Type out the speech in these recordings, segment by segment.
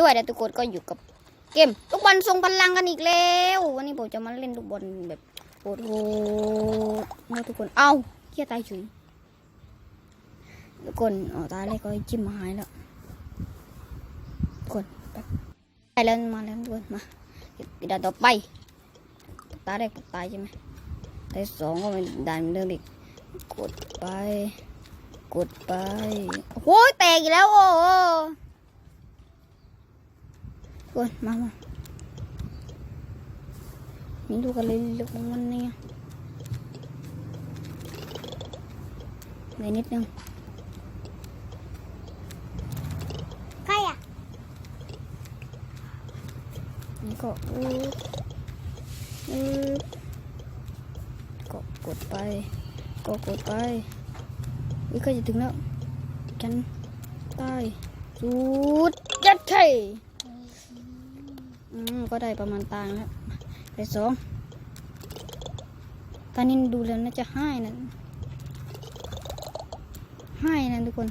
ด้วยแต่ทุกคนก็อยู่กับเกมลูกบอลทรงพลังกันอีกแล้ววันนี้ผมจะมาเล่นลูกบอลแบบโหดโหดนะทุกคนเอ้าเฮียตายเฉยทุกคนอ๋อตายเลยก็จิ้มมาหายแล้วทุกคนไปไปแล้วมาแล้วทุกคนมาด่านต่อไปตาแรกตายใช่ไหมตายสองก็เป็นด่านเหมือนเดิมอีกกดไป กดไปโอ้ยแตกอีกแล้วโอ้ โหกดมามานี่ดูกันเลยลูกของมันเนี่ยเลยนิดนึงใครอะนี่ก็อืดอืดก็กดไป ก็กดไปวิก็จะถึงแล้วจันใต้สุดยัดไข่อืม ก็ได้ประมาณตางแล้วไปสองตอนนี้ดูแล้วน่าจะให้นะให้นะทุกคน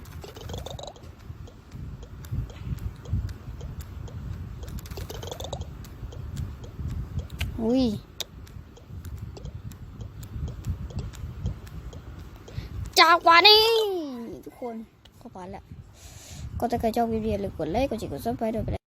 อุ้ยจากวันนี้ทุกคนก็ผ่านแล้วก็ถ้าใครชอบวิดีโอเลยกดไลค์กดแชร์กดซับสไครต์ด้วยไปเลย